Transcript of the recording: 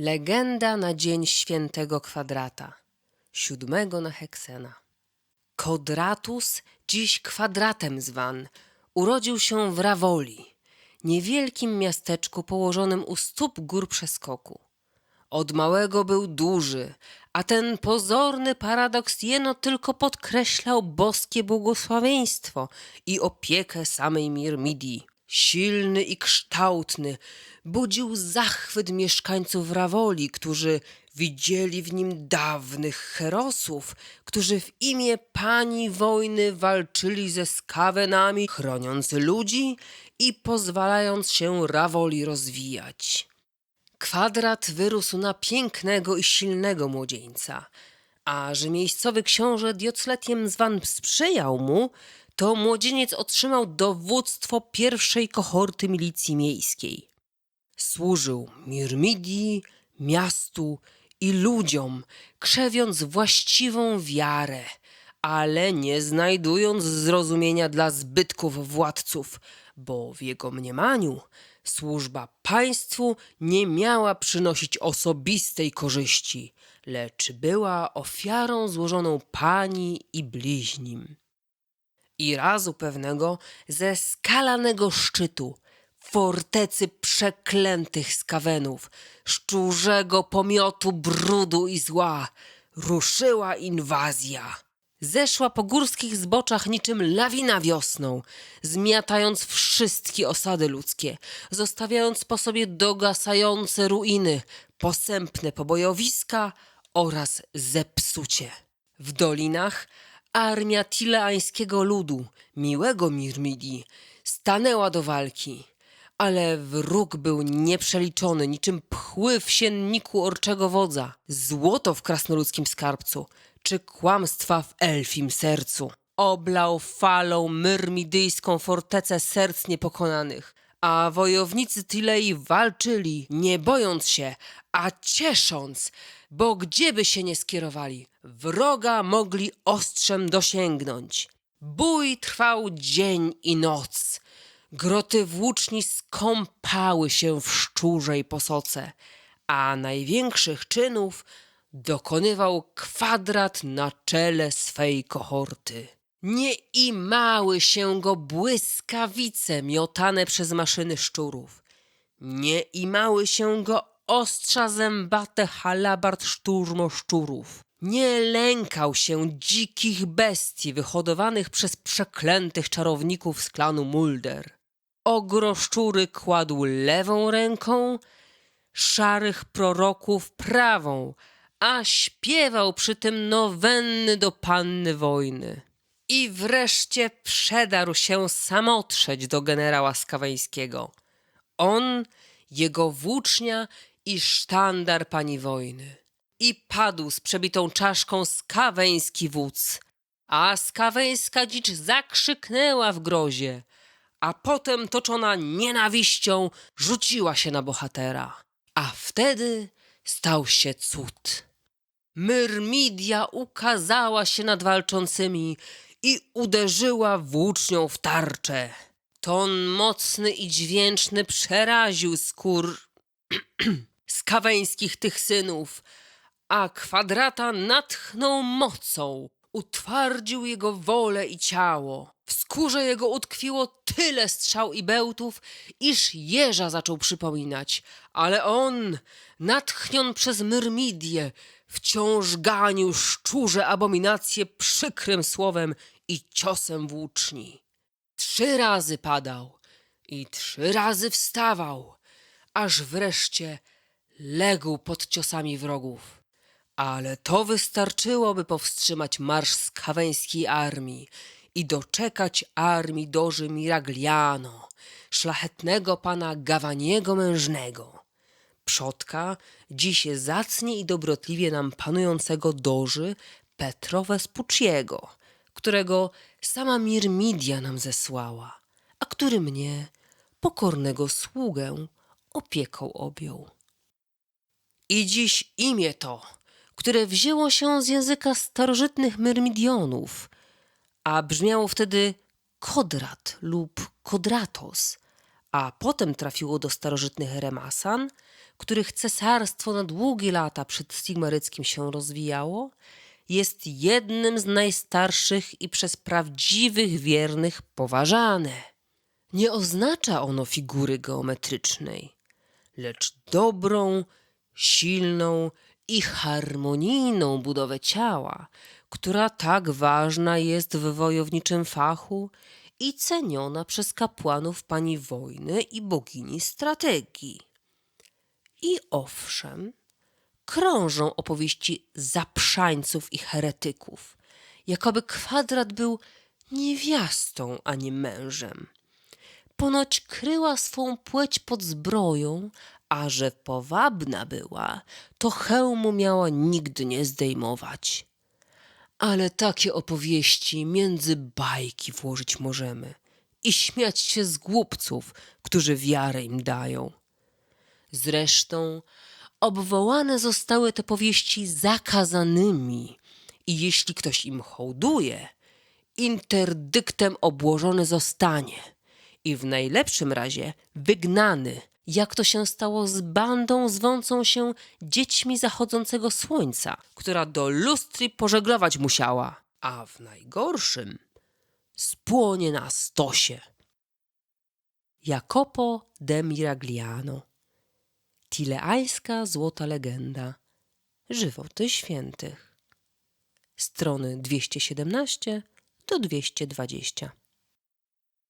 Legenda na dzień świętego kwadrata, siódmego na Heksena. Kodratus, dziś kwadratem zwan, urodził się w Rawoli, niewielkim miasteczku położonym u stóp gór przeskoku. Od małego był duży, a ten pozorny paradoks jeno tylko podkreślał boskie błogosławieństwo i opiekę samej Mirmidii. Silny i kształtny, budził zachwyt mieszkańców Rawoli, którzy widzieli w nim dawnych herosów, którzy w imię pani wojny walczyli ze skawenami, chroniąc ludzi i pozwalając się Rawoli rozwijać. Kwadrat wyrósł na pięknego i silnego młodzieńca, a że miejscowy książę Diocletiem zwan sprzyjał mu, to młodzieniec otrzymał dowództwo pierwszej kohorty milicji miejskiej. Służył Mirmidii, miastu i ludziom, krzewiąc właściwą wiarę, ale nie znajdując zrozumienia dla zbytków władców, bo w jego mniemaniu służba państwu nie miała przynosić osobistej korzyści, lecz była ofiarą złożoną pani i bliźnim. I razu pewnego ze skalanego szczytu, fortecy przeklętych skawenów, szczurzego pomiotu brudu i zła, ruszyła inwazja. Zeszła po górskich zboczach niczym lawina wiosną, zmiatając wszystkie osady ludzkie, zostawiając po sobie dogasające ruiny, posępne pobojowiska oraz zepsucie. W dolinach armia tileańskiego ludu, miłego Mirmidii, stanęła do walki. Ale wróg był nieprzeliczony, niczym pchły w sienniku orczego wodza, złoto w krasnoludzkim skarbcu, czy kłamstwa w elfim sercu. Oblał falą myrmidyjską fortecę serc niepokonanych, a wojownicy Tilei walczyli, nie bojąc się, a ciesząc, bo gdzieby się nie skierowali, wroga mogli ostrzem dosięgnąć. Bój trwał dzień i noc. Groty włóczni skąpały się w szczurzej posoce, a największych czynów dokonywał kwadrat na czele swej kohorty. Nie imały się go błyskawice miotane przez maszyny szczurów. Nie imały się go ostrza zębate halabart szturmoszczurów. Nie lękał się dzikich bestii wyhodowanych przez przeklętych czarowników z klanu Mulder. Ogroszczury kładł lewą ręką, szarych proroków prawą, a śpiewał przy tym nowenny do panny wojny. I wreszcie przedarł się samotrzeć do generała Skaweńskiego. On, jego włócznia i sztandar pani wojny. I padł z przebitą czaszką skaweński wódz, a skaweńska dzicz zakrzyknęła w grozie, a potem toczona nienawiścią rzuciła się na bohatera. A wtedy stał się cud. Myrmidia ukazała się nad walczącymi i uderzyła włócznią w tarczę. Ton mocny i dźwięczny przeraził skór skaweńskich tych synów, a kwadrata natchnął mocą, utwardził jego wolę i ciało. W skórze jego utkwiło tyle strzał i bełtów, iż jeża zaczął przypominać, ale on, natchnion przez Myrmidię, wciąż ganił szczurze abominacje przykrym słowem i ciosem włóczni. Trzy razy padał i trzy razy wstawał, aż wreszcie legł pod ciosami wrogów. Ale to wystarczyło, by powstrzymać marsz skaweńskiej armii i doczekać armii doży Miragliano, szlachetnego pana Gawaniego Mężnego. Przodka, dziś zacnie i dobrotliwie nam panującego doży Petro Vespucciego, którego sama Mirmidia nam zesłała, a który mnie, pokornego sługę, opieką objął. I dziś imię to, które wzięło się z języka starożytnych Myrmidionów, a brzmiało wtedy Kodrat lub Kodratos, a potem trafiło do starożytnych Remasan, których cesarstwo na długie lata przed Sigmaryckim się rozwijało, jest jednym z najstarszych i przez prawdziwych wiernych poważane. Nie oznacza ono figury geometrycznej, lecz dobrą, silną i harmonijną budowę ciała, która tak ważna jest w wojowniczym fachu i ceniona przez kapłanów pani wojny i bogini strategii. I owszem, krążą opowieści zaprzańców i heretyków, jakoby kwadrat był niewiastą, a nie mężem. Ponoć kryła swą płeć pod zbroją, a że powabna była, to hełmu miała nigdy nie zdejmować. Ale takie opowieści między bajki włożyć możemy i śmiać się z głupców, którzy wiarę im dają. Zresztą obwołane zostały te powieści zakazanymi i jeśli ktoś im hołduje, interdyktem obłożony zostanie i w najlepszym razie wygnany, jak to się stało z bandą zwącą się dziećmi zachodzącego słońca, która do lustri pożeglować musiała, a w najgorszym spłonie na stosie. Jacopo de Miragliano Tileajska złota legenda Żywoty świętych Strony 217 do 220